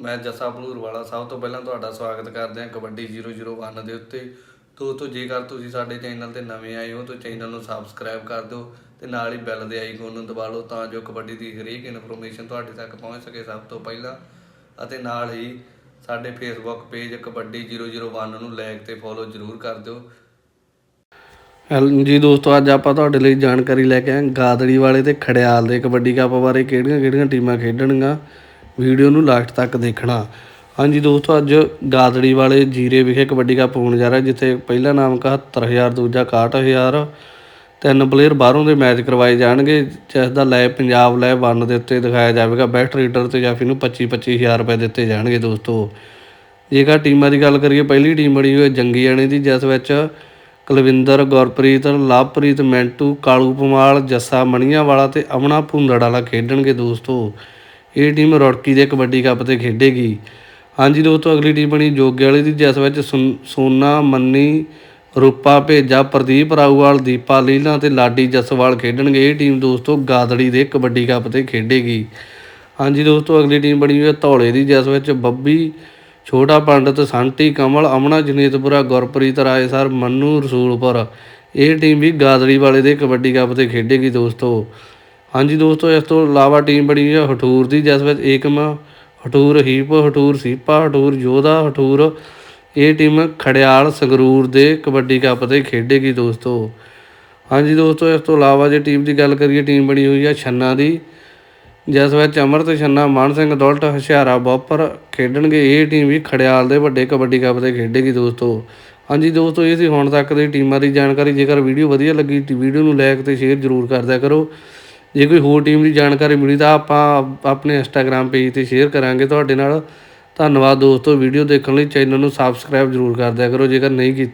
ਮੈਂ ਜੱਸਾ ਭਲੂਰ ਵਾਲਾ ਸਭ ਤੋਂ ਪਹਿਲਾਂ ਤੁਹਾਡਾ ਸਵਾਗਤ ਕਰਦੇ ਹਾਂ ਕਬੱਡੀ 001 ਦੇ ਉੱਤੇ। ਦੋਸਤੋ ਜੇਕਰ ਤੁਸੀਂ ਸਾਡੇ ਚੈਨਲ ਤੇ ਨਵੇਂ ਆਏ ਹੋ ਤਾਂ ਚੈਨਲ ਨੂੰ ਸਬਸਕ੍ਰਾਈਬ ਕਰ ਦਿਓ ਤੇ ਨਾਲ ਹੀ ਬੈਲ ਦੇ ਆਈਕਨ ਨੂੰ ਦਬਾ ਲਓ ਤਾਂ ਜੋ ਕਬੱਡੀ ਦੀ ਹਰੇਕ ਇਨਫੋਰਮੇਸ਼ਨ ਤੁਹਾਡੇ ਤੱਕ ਪਹੁੰਚ ਸਕੇ ਸਭ ਤੋਂ ਪਹਿਲਾਂ। ਅਤੇ ਨਾਲ ਹੀ ਸਾਡੇ ਫੇਸਬੁੱਕ ਪੇਜ ਕਬੱਡੀ 001 ਨੂੰ ਲਾਈਕ ਤੇ ਫੋਲੋ ਜ਼ਰੂਰ ਕਰ ਦਿਓ। ਜੀ ਦੋਸਤੋ, ਅੱਜ ਆਪਾਂ ਤੁਹਾਡੇ ਲਈ ਜਾਣਕਾਰੀ ਲੈ ਕੇ ਆਏ ਹਾਂ ਗਾਦੜੀ ਵਾਲੇ ਤੇ ਖੜਿਆਲ ਦੇ ਕਬੱਡੀ ਕੱਪ ਬਾਰੇ ਕਿਹੜੀਆਂ-ਕਿਹੜੀਆਂ ਟੀਮਾਂ ਖੇਡਣਗੀਆਂ। ਵੀਡੀਓ ਨੂੰ ਲਾਸਟ ਤੱਕ ਦੇਖਣਾ। ਹਾਂਜੀ ਦੋਸਤੋ, ਅੱਜ ਗਾਦੜੀ ਵਾਲੇ ਜੀਰੇ ਵਿਖੇ ਕਬੱਡੀ ਕੱਪ ਹੋਣ ਜਾ ਰਿਹਾ, ਜਿੱਥੇ ਪਹਿਲਾ ਨਾਮ 71000 ਦੂਜਾ 61000 ਤਿੰਨ ਪਲੇਅਰ ਬਾਹਰੋਂ ਦੇ ਮੈਚ ਕਰਵਾਏ ਜਾਣਗੇ, ਜਿਸ ਦਾ ਲੈ ਪੰਜਾਬ ਲੈ 1 ਦੇ ਉੱਤੇ ਦਿਖਾਇਆ ਜਾਵੇਗਾ। ਬੈਸਟ ਰੀਡਰ ਤੇ ਜਾਫੀ ਨੂੰ 25 25000 ਰੁਪਏ ਦਿੱਤੇ ਜਾਣਗੇ ਦੋਸਤੋ। ਜੇਕਰ ਟੀਮਾਂ ਦੀ ਗੱਲ ਕਰੀਏ, ਪਹਿਲੀ ਟੀਮ ਬਣੀ ਹੋਈ ਹੈ ਜੰਗੀ ਜਾਣੇ ਦੀ, ਜਿਸ ਵਿੱਚ ਕੁਲਵਿੰਦਰ, ਗੁਰਪ੍ਰੀਤ, ਲਵਪ੍ਰੀਤ, ਮੈਂਟੂ, ਕਾਲੂ ਪਮਾਲ ਜੱਸਾ ਮਣੀਆਂ ਵਾਲਾ ਤੇ ਅਮਨਾ ਭੁੰਦੜ ਵਾਲਾ ਖੇਡਣਗੇ ਦੋਸਤੋ। ਇਹ ਟੀਮ ਰੌੜਕੀ ਦੇ ਕਬੱਡੀ ਕੱਪ ਤੇ ਖੇਡੇਗੀ। ਹਾਂਜੀ ਦੋਸਤੋ, ਅਗਲੀ ਟੀਮ ਬਣੀ ਜੋਗੇ ਵਾਲੀ ਦੀ, ਜਿਸ ਵਿੱਚ ਸੁਨ- ਸੋਨਾ, ਮੰਨੀ, ਰੂਪਾ, ਭੇਜਾ, ਪ੍ਰਦੀਪ ਰਾਊਵਾਲ, ਦੀਪਾ ਲੀਲਾ ਤੇ ਲਾਡੀ ਜਸਵਾਲ ਖੇਡਣਗੇ। ਇਹ ਟੀਮ ਦੋਸਤੋ ਗਾਦੜੀ ਦੇ ਕਬੱਡੀ ਕੱਪ ਤੇ ਖੇਡੇਗੀ। ਹਾਂਜੀ ਦੋਸਤੋ, ਅਗਲੀ ਟੀਮ ਬਣੀ ਹੋਈ ਹੈ ਧੌਲੇ ਦੀ, ਜਿਸ ਵਿੱਚ ਬੱਬੀ, ਛੋਟਾ ਪੰਡਤ, ਸੰਟੀ, ਕਮਲ, ਅਮਨਾ, ਜਨੀਤਪੁਰਾ, ਗੁਰਪ੍ਰੀਤ ਰਾਏ, ਸਰ, ਮੰਨੂ, ਰਸੂਲਪੁਰ। ਇਹ ਟੀਮ ਵੀ ਗਾਦੜੀ ਵਾਲੇ ਦੇ ਕਬੱਡੀ ਕੱਪ ਤੇ ਖੇਡੇਗੀ ਦੋਸਤੋ। ਹਾਂਜੀ ਦੋਸਤੋ, ਇਸ ਤੋਂ ਇਲਾਵਾ ਟੀਮ ਬਣੀ ਹੈ ਹਟੂਰ ਦੀ, ਜਿਸ ਵਿੱਚ ਏਕਮ ਹਟੂਰ ਹੀਪ ਹਟੂਰ ਸੀਪਾ ਹਟੂਰ ਯੋਧਾ ਹਟੂਰ ਇਹ ਟੀਮ ਖੜਿਆਲ ਸੰਗਰੂਰ ਦੇ ਕਬੱਡੀ ਕੱਪ ਤੇ ਖੇਡੇਗੀ ਦੋਸਤੋ। ਹਾਂਜੀ ਦੋਸਤੋ, ਇਸ ਤੋਂ ਇਲਾਵਾ ਜੇ ਟੀਮ ਦੀ ਗੱਲ ਕਰੀਏ ਟੀਮ ਬਣੀ ਹੋਈ ਹੈ ਛੰਨਾ ਦੀ, ਜਿਸ ਵਿੱਚ ਅਮਰਤ ਛੰਨਾ, ਮਾਨ ਸਿੰਘ ਦੌਲਟ ਹਸ਼ਿਆਰਾ ਬੋਪਰ ਖੇਡਣਗੇ। ਇਹ ਟੀਮ ਵੀ ਖੜਿਆਲ ਦੇ ਵੱਡੇ ਕਬੱਡੀ ਕੱਪ ਤੇ ਖੇਡੇਗੀ ਦੋਸਤੋ। ਹਾਂਜੀ ਦੋਸਤੋ, ਇਹ ਸੀ ਹੁਣ ਤੱਕ ਦੀ ਟੀਮਾਂ ਦੀ ਜਾਣਕਾਰੀ। ਜੇਕਰ ਵੀਡੀਓ ਵਧੀਆ ਲੱਗੀ, ਤਾਂ ਵੀਡੀਓ ਨੂੰ ਲਾਈਕ ਤੇ ਸ਼ੇਅਰ ਜ਼ਰੂਰ ਕਰਦਿਆ ਕਰੋ। ਜੇ ਕੋਈ ਹੋਰ ਟੀਮ ਦੀ ਜਾਣਕਾਰੀ ਮਿਲੀ ਤਾਂ ਆਪਾਂ ਆਪਣੇ ਇੰਸਟਾਗ੍ਰam ਪੇਜ ਤੇ ਸ਼ੇਅਰ ਕਰਾਂਗੇ ਤੁਹਾਡੇ ਨਾਲ। ਧੰਨਵਾਦ ਦੋਸਤੋ ਵੀਡੀਓ ਦੇਖਣ ਲਈ ਚੈਨਲ ਨੂੰ ਸਬਸਕ੍ਰਾਈਬ ਜ਼ਰੂਰ ਕਰ ਦਿਆ ਕਰੋ, ਜੇਕਰ ਨਹੀਂ ਕੀਤਾ।